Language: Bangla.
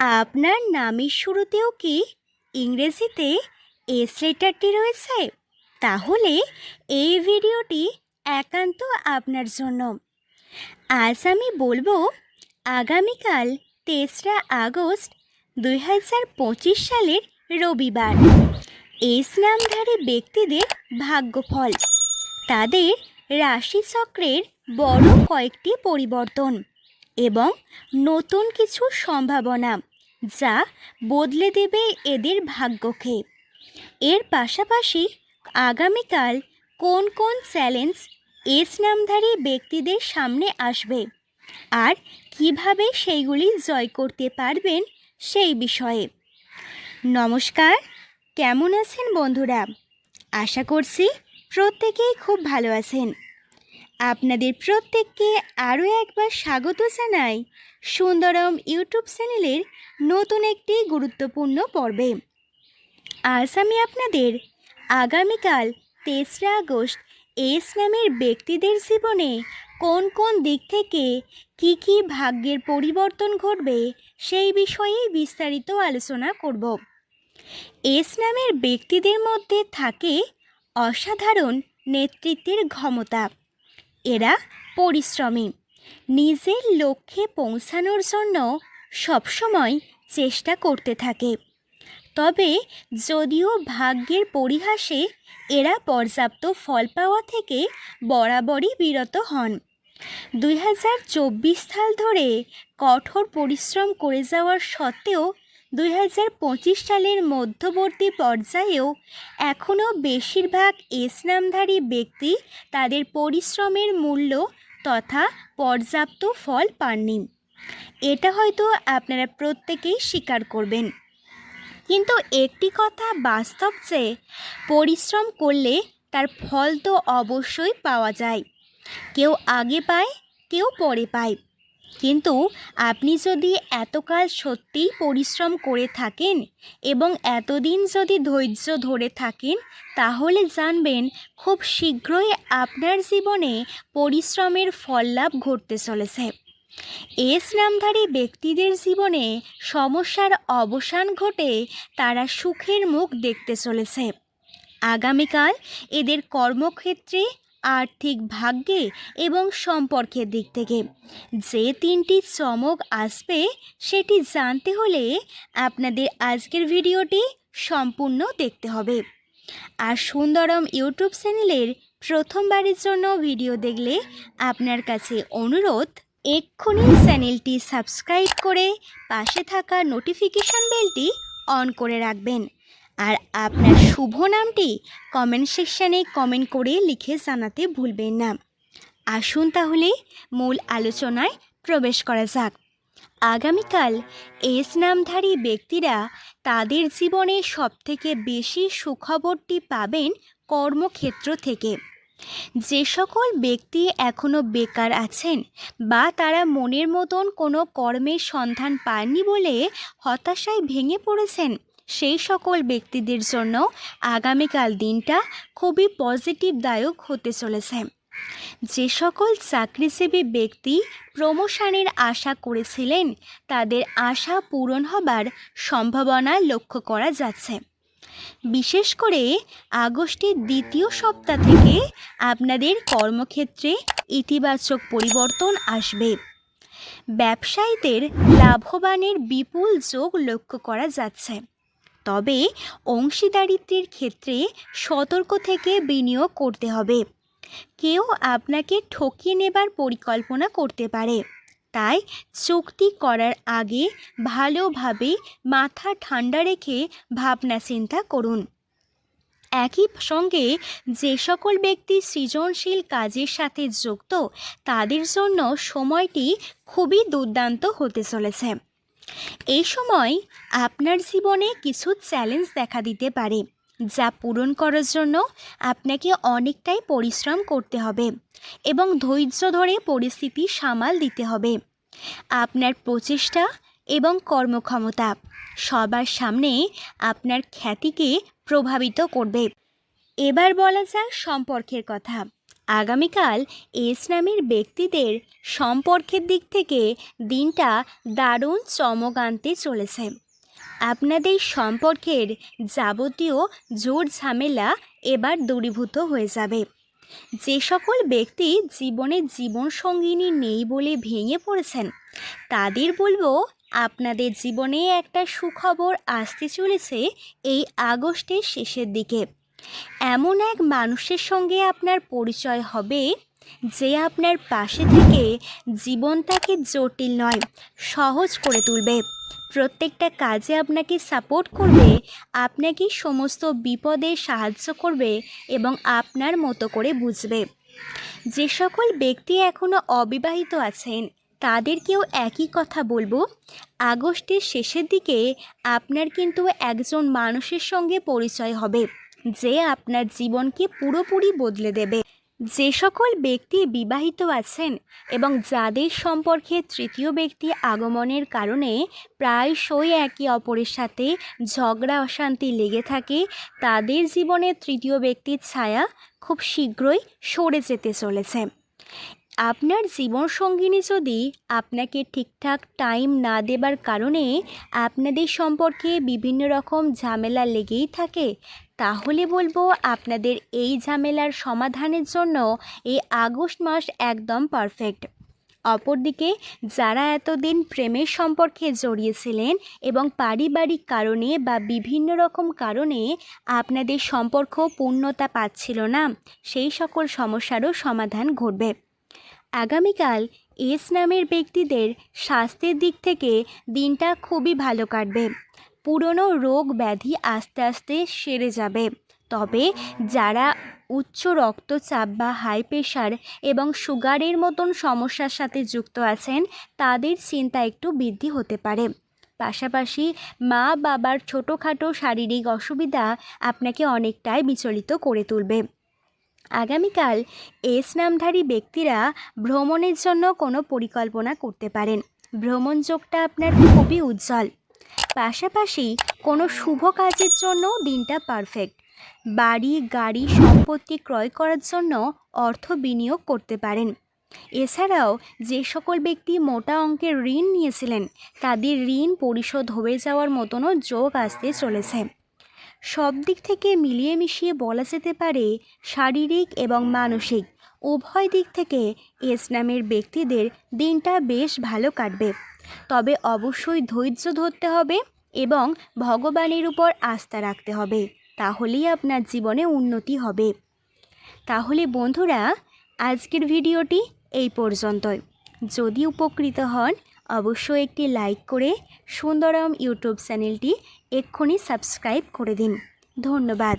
আপনার নামের শুরুতেও কি ইংরেজিতে এস লেটারটি রয়েছে? তাহলে এই ভিডিওটি একান্ত আপনার জন্য। আজ আমি বলব, আগামীকাল তেসরা আগস্ট দুই হাজার পঁচিশ সালের রবিবার। এস নামধারী ব্যক্তিদের ভাগ্যফল। তাদের রাশিচক্রের বড় কয়েকটি পরিবর্তন। এবং নতুন কিছু সম্ভাবনা যা বদলে দেবে এদের ভাগ্যকে। এর পাশাপাশি আগামীকাল কোন কোন চ্যালেঞ্জ এস নামধারী ব্যক্তিদের সামনে আসবে আর কীভাবে সেইগুলি জয় করতে পারবেন সেই বিষয়ে। নমস্কার, কেমন আছেন বন্ধুরা? আশা করছি প্রত্যেকেই খুব ভালো আছেন। আপনাদের প্রত্যেককে আরও একবার স্বাগত জানাই সুন্দরম ইউটিউব চ্যানেলের নতুন একটি গুরুত্বপূর্ণ পর্বে। আজ আমি আপনাদের আগামীকাল তেসরা আগস্ট এস নামের ব্যক্তিদের জীবনে কোন কোন দিক থেকে কি কি ভাগ্যের পরিবর্তন ঘটবে সেই বিষয়ে বিস্তারিত আলোচনা করব। এস নামের ব্যক্তিদের মধ্যে থাকে অসাধারণ নেতৃত্বের ক্ষমতা। এরা পরিশ্রমী। নিজের লক্ষ্যে পৌঁছানোর জন্য সবসময় চেষ্টা করতে থাকে। তবে যদিও ভাগ্যের পরিহাসে এরা পর্যাপ্ত ফল পাওয়া থেকে বরাবরই বিরত হন। দুই হাজার চব্বিশ সাল ধরে কঠোর পরিশ্রম করে যাওয়ার সত্ত্বেও দুই হাজার পঁচিশ সালের মধ্যবর্তী পর্যায়েও এখনও বেশিরভাগ এস নামধারী ব্যক্তি তাদের পরিশ্রমের মূল্য তথা পর্যাপ্ত ফল পাননি। এটা হয়তো আপনারা প্রত্যেকেই স্বীকার করবেন। কিন্তু একটি কথা বাস্তব যে, পরিশ্রম করলে তার ফল তো অবশ্যই পাওয়া যায়। কেউ আগে পায়, কেউ পরে পায়। কিন্তু আপনি যদি এতকাল সত্যিই পরিশ্রম করে থাকেন এবং এতদিন যদি ধৈর্য ধরে থাকেন, তাহলে জানবেন খুব শীঘ্রই আপনার জীবনে পরিশ্রমের ফল লাভ ঘটতে চলেছে। এস নামধারী ব্যক্তিদের জীবনে সমস্যার অবসান ঘটে তারা সুখের মুখ দেখতে চলেছে। আগামীকাল এদের কর্মক্ষেত্রে আর্থিক ভাগ্যে এবং সম্পর্কের দিক থেকে। যে তিনটি চমক আসবে, সেটি জানতে হলে আপনাদের আজকের ভিডিওটি সম্পূর্ণ দেখতে হবে। আর সুন্দরম ইউটিউব চ্যানেলের প্রথমবারের জন্য ভিডিও দেখলে আপনার কাছে অনুরোধ, এক্ষুনি চ্যানেলটি সাবস্ক্রাইব করে পাশে থাকা নোটিফিকেশান বেলটি অন করে রাখবেন। আর আপনার শুভ নামটি কমেন্ট সেকশানে কমেন্ট করে লিখে জানাতে ভুলবেন না। আসুন তাহলে মূল আলোচনায় প্রবেশ করা যাক। আগামীকাল এস নামধারী ব্যক্তিরা তাদের জীবনে সবথেকে বেশি সুখবরটি পাবেন কর্মক্ষেত্র থেকে। যে সকল ব্যক্তি এখনও বেকার আছেন বা তারা মনের মতন কোনো কর্মের সন্ধান পাননি বলে হতাশায় ভেঙে পড়েছেন সেই সকল ব্যক্তিদের জন্য আগামীকাল দিনটা খুবই পজিটিভদায়ক হতে চলেছে। যে সকল চাকরিজীবী ব্যক্তি প্রমোশনের আশা করেছিলেন, তাদের আশা পূরণ হবার সম্ভাবনা লক্ষ্য করা যাচ্ছে। বিশেষ করে আগস্টের দ্বিতীয় সপ্তাহ থেকে আপনাদের কর্মক্ষেত্রে ইতিবাচক পরিবর্তন আসবে। ব্যবসায়ীদের লাভবানের বিপুল যোগ লক্ষ্য করা যাচ্ছে। তবে অংশীদারিত্বের ক্ষেত্রে সতর্ক থেকে বিনিয়োগ করতে হবে। কেউ আপনাকে ঠকিয়ে নেবার পরিকল্পনা করতে পারে। তাই চুক্তি করার আগে ভালোভাবে মাথা ঠান্ডা রেখে ভাবনা চিন্তা করুন। একই সঙ্গে যে সকল ব্যক্তি সৃজনশীল কাজের সাথে যুক্ত, তাদের জন্য সময়টি খুবই দুর্দান্ত হতে চলেছে। এই সময় আপনার জীবনে কিছু চ্যালেঞ্জ দেখা দিতে পারে, যা পূরণ করার জন্য আপনাকে অনেকটাই পরিশ্রম করতে হবে এবং ধৈর্য ধরে পরিস্থিতি সামাল দিতে হবে। আপনার প্রচেষ্টা এবং কর্মক্ষমতা সবার সামনে আপনার খ্যাতিকে প্রভাবিত করবে। এবার বলা যাক সম্পর্কের কথা। আগামীকাল এস নামের ব্যক্তিদের সম্পর্কের দিক থেকে দিনটা দারুণ চমক আনতে চলেছে। আপনাদের সম্পর্কের যাবতীয় জোর ঝামেলা এবার দূরীভূত হয়ে যাবে। যে সকল ব্যক্তি জীবনে জীবনসঙ্গিনী নেই বলে ভেঙে পড়েছেন, তাদের বলব আপনাদের জীবনে একটা সুখবর আসতে চলেছে এই আগস্টের শেষের দিকে। এমন এক মানুষের সঙ্গে আপনার পরিচয় হবে যে আপনার পাশে থেকে জীবনটাকে জটিল নয়, সহজ করে তুলবে। প্রত্যেকটা কাজে আপনাকে সাপোর্ট করবে, আপনাকে সমস্ত বিপদে সাহায্য করবে এবং আপনার মতো করে বুঝবে। যে সকল ব্যক্তি এখনও অবিবাহিত আছেন তাদেরকেও একই কথা বলব, আগস্টের শেষের দিকে আপনার কিন্তু একজন মানুষের সঙ্গে পরিচয় হবে। যে আপনার জীবনকে পুরোপুরি বদলে দেবে। যে সকল ব্যক্তি বিবাহিত আছেন এবং যাদের সম্পর্কে তৃতীয় ব্যক্তি আগমনের কারণে প্রায়শই একে অপরের সাথে ঝগড়া, অশান্তি লেগে থাকে, তাদের জীবনে তৃতীয় ব্যক্তির ছায়া খুব শীঘ্রই সরে যেতে চলেছে। আপনার জীবনসঙ্গিনী যদি আপনাকে ঠিকঠাক টাইম না দেবার কারণে আপনাদের সম্পর্কে বিভিন্ন রকম ঝামেলা লেগেই থাকে, তাহলে বলব আপনাদের এই ঝামেলার সমাধানের জন্য এই আগস্ট মাস একদম পারফেক্ট অপরদিকে, যারা এতদিন প্রেমের সম্পর্কে জড়িয়েছিলেন এবং পারিবারিক কারণে বা বিভিন্ন রকম কারণে আপনাদের সম্পর্ক পূর্ণতা পাচ্ছিল না, সেই সকল সমস্যারও সমাধান ঘটবে। আগামীকাল এস নামের ব্যক্তিদের স্বাস্থ্যের দিক থেকে দিনটা খুবই ভালো কাটবে। পুরনো রোগ ব্যাধি আস্তে আস্তে সেরে যাবে। তবে যারা উচ্চ রক্তচাপ বা হাই প্রেশার এবং সুগারের মতন সমস্যার সাথে যুক্ত আছেন, তাদের চিন্তা একটু বৃদ্ধি হতে পারে। পাশাপাশি মা বাবার ছোটোখাটো শারীরিক অসুবিধা আপনাকে অনেকটাই বিচলিত করে তুলবে। আগামীকাল এস নামধারী ব্যক্তিরা ভ্রমণের জন্য কোনো পরিকল্পনা করতে পারেন। ভ্রমণ যোগটা আপনার খুবই উজ্জ্বল। পাশাপাশি কোনো শুভ কাজের জন্য দিনটা পারফেক্ট বাড়ি, গাড়ি, সম্পত্তি ক্রয় করার জন্য অর্থ বিনিয়োগ করতে পারেন। এছাড়াও যে সকল ব্যক্তি মোটা অঙ্কের ঋণ নিয়েছিলেন, তাদের ঋণ পরিশোধ হয়ে যাওয়ার মতনও যোগ আসতে চলেছে। সব দিক থেকে মিলিয়ে মিশিয়ে বলা যেতে পারে শারীরিক এবং মানসিক। উভয় দিক থেকে এস নামের ব্যক্তিদের দিনটা বেশ ভালো কাটবে। তবে অবশ্যই ধৈর্য ধরতে হবে এবং ভগবানের উপর আস্থা রাখতে হবে। তাহলেই আপনার জীবনে উন্নতি হবে। তাহলে বন্ধুরা, আজকের ভিডিওটি এই পর্যন্তই। যদি উপকৃত হন, অবশ্যই একটি লাইক করে সুন্দরম ইউটিউব চ্যানেলটি এক্ষুনি সাবস্ক্রাইব করে দিন। ধন্যবাদ।